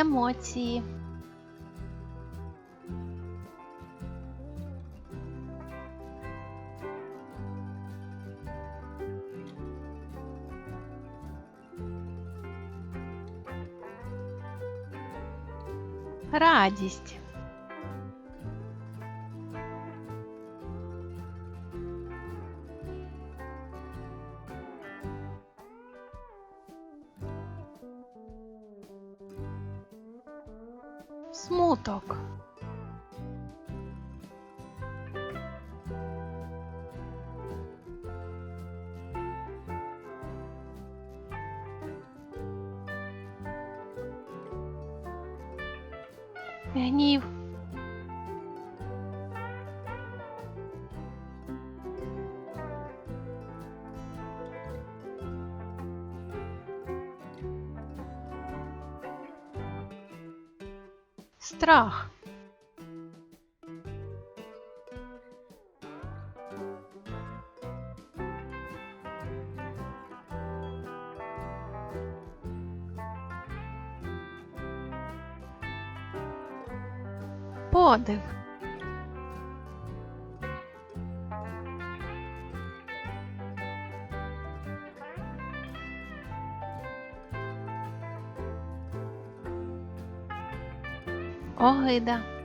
емоції. Радість. Смуток. Гнів. Страх. Подив. Огида.